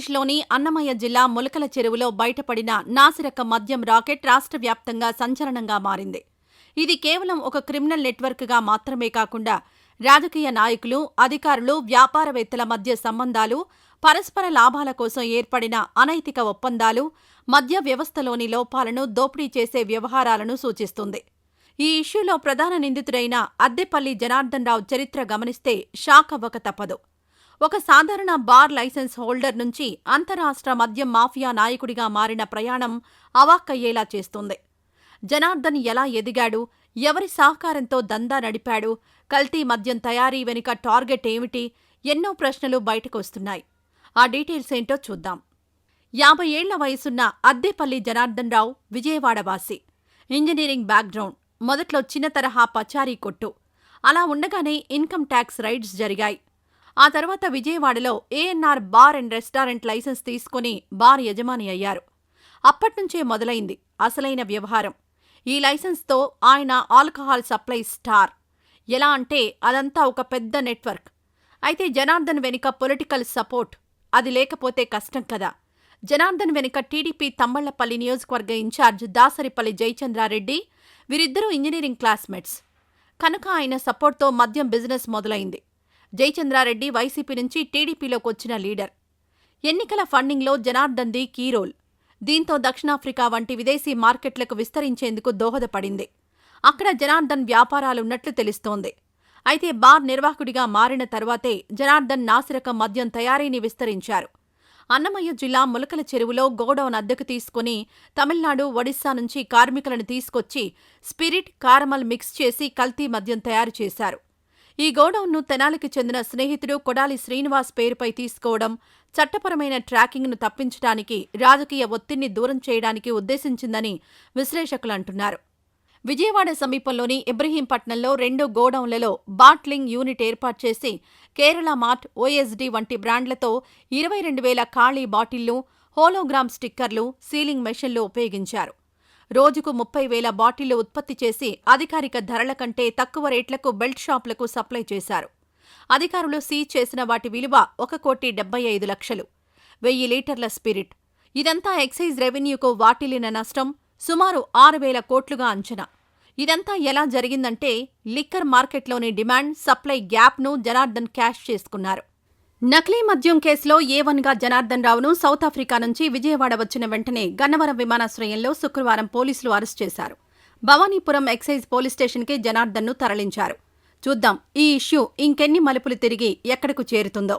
ఆంధ్రప్రదేశ్లోని అన్నమయ్య జిల్లా ములకల చెరువులో బయటపడిన నాసిరక మద్యం రాకెట్ రాష్ట్ర వ్యాప్తంగా సంచలనంగా మారింది. ఇది కేవలం ఒక క్రిమినల్ నెట్వర్క్గా మాత్రమే కాకుండా రాజకీయ నాయకులు అధికారులు వ్యాపారవేత్తల మధ్య సంబంధాలు పరస్పర లాభాల కోసం ఏర్పడిన అనైతిక ఒప్పందాలు మద్య వ్యవస్థలోని లోపాలను దోపిడీ చేసే వ్యవహారాలను సూచిస్తుంది. ఈ ఇష్యూలో ప్రధాన నిందితుడైన అద్దెపల్లి జనార్దన్ రావు చరిత్ర గమనిస్తే షాక్ అవ్వక తప్పదు. ఒక సాధారణ బార్ లైసెన్స్ హోల్డర్ నుంచి అంతరాష్ట్ర మద్యం మాఫియా నాయకుడిగా మారిన ప్రయాణం అవాక్కయ్యేలా చేస్తుంది. జనార్దన్ ఎలా ఎదిగాడు? ఎవరి సహకారంతో దందా నడిపాడు? కల్తీ మద్యం తయారీ వెనుక టార్గెట్ ఏమిటి? ఎన్నో ప్రశ్నలు బయటకొస్తున్నాయి. ఆ డీటెయిల్స్ ఏంటో చూద్దాం. యాభై ఏళ్ళ వయసున్న అద్దెపల్లి జనార్దన్ రావు విజయవాడవాసి. Engineering background. మొదట్లో చిన్న తరహా పచారీ కొట్టు. అలా ఉండగానే ఇన్కమ్ ట్యాక్స్ రైడ్స్ జరిగాయి. ఆ తర్వాత విజయవాడలో ANR bar and restaurant licence తీసుకుని బార్ యజమాని అయ్యారు. అప్పట్నుంచే మొదలైంది అసలైన వ్యవహారం. ఈ లైసెన్స్తో ఆయన ఆల్కహాల్ సప్లై స్టార్. ఎలా అంటే అదంతా ఒక పెద్ద నెట్వర్క్. అయితే జనార్దన్ వెనుక పొలిటికల్ సపోర్ట్. అది లేకపోతే కష్టం కదా. జనార్దన్ వెనుక టీడీపీ తమ్మళ్ళపల్లి నియోజకవర్గ ఇన్ఛార్జ్ దాసరిపల్లి జయచంద్రారెడ్డి వీరిద్దరూ ఇంజనీరింగ్ క్లాస్మేట్స్. కనుక ఆయన సపోర్ట్తో మద్యం బిజినెస్ మొదలైంది. జయచంద్రారెడ్డి వైసీపీ నుంచి టీడీపీలోకి వచ్చిన లీడర్. ఎన్నికల ఫండింగ్లో జనార్దన్ది కీరోల్ దీంతో దక్షిణాఫ్రికా వంటి విదేశీ మార్కెట్లకు విస్తరించేందుకు దోహదపడింది. అక్కడ జనార్దన్ వ్యాపారాలున్నట్లు తెలుస్తోంది. అయితే బార్ నిర్వాహకుడిగా మారిన తర్వాతే జనార్దన్ నాసిరకం మద్యం తయారీని విస్తరించారు. అన్నమయ్య జిల్లా ములకల చెరువులో గోడౌన్ అద్దెకు తీసుకుని తమిళనాడు ఒడిశా నుంచి కార్మికులను తీసుకొచ్చి స్పిరిట్ కారమల్ మిక్స్ చేసి కల్తీ మద్యం తయారు చేశారు. ఈ గోడౌన్ను తెనాలికి చెందిన స్నేహితుడు కొడాలి శ్రీనివాస్ పేరుపై తీసుకోవడం చట్టపరమైన ట్రాకింగ్ను తప్పించడానికి రాజకీయ ఒత్తిడిని దూరం చేయడానికి ఉద్దేశించిందని విశ్లేషకులు అంటున్నారు. విజయవాడ సమీపంలోని ఇబ్రహీంపట్నంలో రెండు గోడౌన్లలో బాట్లింగ్ యూనిట్ ఏర్పాటు చేసి కేరళ మార్ట్ ఓఎస్డీ వంటి బ్రాండ్లతో ఇరవై రెండు వేల ఖాళీ బాటిళ్ళు హోలోగ్రామ్ స్టిక్కర్లు సీలింగ్ మెషిన్లు ఉపయోగించారు. రోజుకు ముప్పై వేల బాటిళ్ళు ఉత్పత్తి చేసి అధికారిక ధరల కంటే తక్కువ రేట్లకు బెల్ట్ షాపులకు సప్లై చేశారు. అధికారులు సీజ్ చేసిన వాటి విలువ ఒక కోటి డెబ్బై ఐదు లక్షలు. వెయ్యి లీటర్ల స్పిరిట్. ఇదంతా ఎక్సైజ్ రెవెన్యూకు వాటిల్లిన నష్టం సుమారు ఆరు వేల కోట్లుగా అంచనా. ఇదంతా ఎలా జరిగిందంటే లిక్కర్ మార్కెట్లోని డిమాండ్ సప్లై గ్యాప్ను జనార్దన్ క్యాష్ చేసుకున్నారు. నకిలీ మద్యం కేసులో ఏ వన్గా జనార్దన్ రావును సౌత్ ఆఫ్రికా నుంచి విజయవాడ వచ్చిన వెంటనే గన్నవరం విమానాశ్రయంలో శుక్రవారం పోలీసులు అరెస్ట్ చేశారు. భవానీపురం ఎక్సైజ్ పోలీస్ స్టేషన్కి జనార్దన్ను తరలించారు. చూద్దాం ఈ ఇష్యూ ఇంకెన్ని మలుపులు తిరిగి ఎక్కడకు చేరుతుందో.